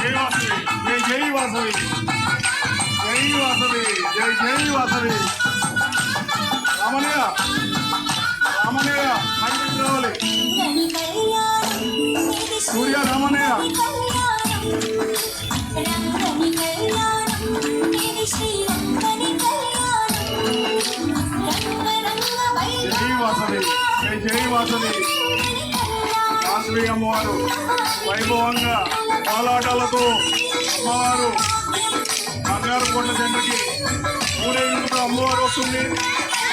జై వాసవి జై జై వాసవి జై వాసవి జై జై వాసవి. రామనయ్య రామనయ్య మంచి రావాలి సూర్య రామనయ్య జై వాసవి జై జై వాసవి. వాసవి అమ్మవారు వైభవంగా కోలాటాలతో అమ్మవారు బంగారు కొండ సెంటర్కి ఊరేగింపుతో అమ్మవారు వస్తుంది.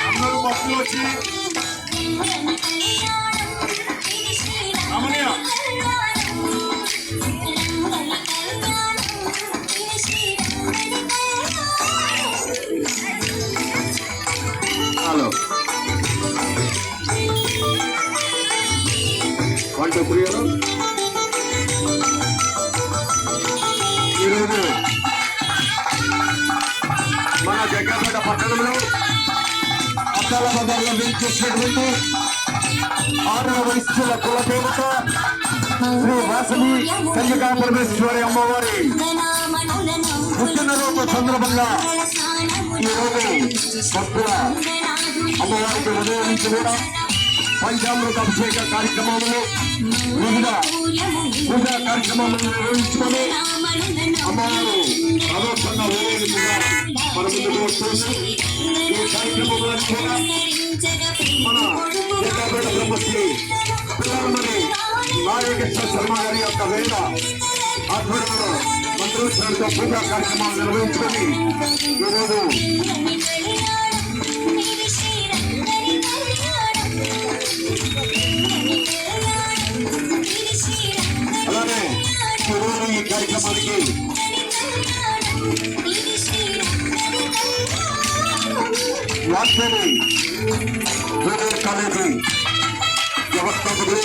అందరూ భక్తులు వచ్చి రమణీయ హలో వన్ టూ ఈరోజు మన జగ్గపేట పట్టణంలో అక్కల బజార్లో చేసినటువంటి ఆరవ వయస్సుల కుల దేవత శ్రీ వాసవి కన్యకా పరమేశ్వరి అమ్మవారి పుట్టినరోజు సందర్భంగా ఈరోజు భక్తుల అమ్మవారికి ఉదయం నుంచి కూడా పంచామృత అభిషేక కార్యక్రమంలో వివిధ పూజా కార్యక్రమాలను నిర్వహించుకొని అమ్మవారు ఆలోచన ఊరేగింపుగా మన ముందుకు వస్తుంది. ఈ కార్యక్రమంలో కూడా మన జగ్గాపేట బ్రహ్మశ్రీ పిల్లలందరి నాగకృష్ణ శర్మ గారి యొక్క వేద ఆధ్వర్యంలో మంత్రోత్సవంతో పూజా కార్యక్రమాలు నిర్వహించుకొని ఈరోజు కార్యక్రమానికి వాగ్దేవి జూనియర్ కాలేజీ వ్యవస్థాపకులు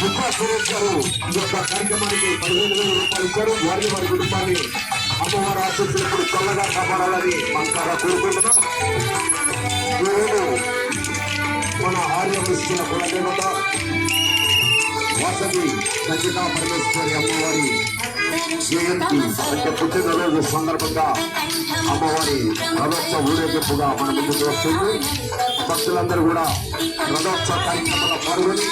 విద్యా సురేష్ గారు ఈ యొక్క కార్యక్రమానికి పదిహేను వేల రూపాయలు ఇచ్చారు. వారిని వారి కుటుంబాన్ని అమ్మవారు ఆశించినప్పుడు చల్లగా కాపాడాలని మనసారా కోరుకుంటున్నాం. ఈరోజు మన ఆర్యం ఇస్తున్న కులదేవత వాసవి సంగీతా పరమేశ్వరి అమ్మవారి జయంతి అంటే పుట్టినరోజు సందర్భంగా అమ్మవారి రథోత్సవ ఊరేగింపుగా మన ముందుకు వస్తుంది. భక్తులందరూ కూడా రథోత్సవ కార్యక్రమంలో పాల్గొని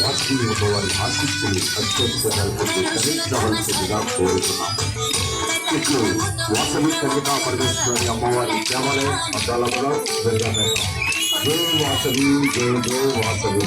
వాసవి అమ్మవారి ఆశిస్తులు అత్యంతవలసిందిగా కోరుతున్నాం ఇట్లు వాసవి కన్యకా పరమేశ్వరి అమ్మవారి దేవాలయం అద్దాలలో జరగాలి జై వాసవి జయ జై వాసవి.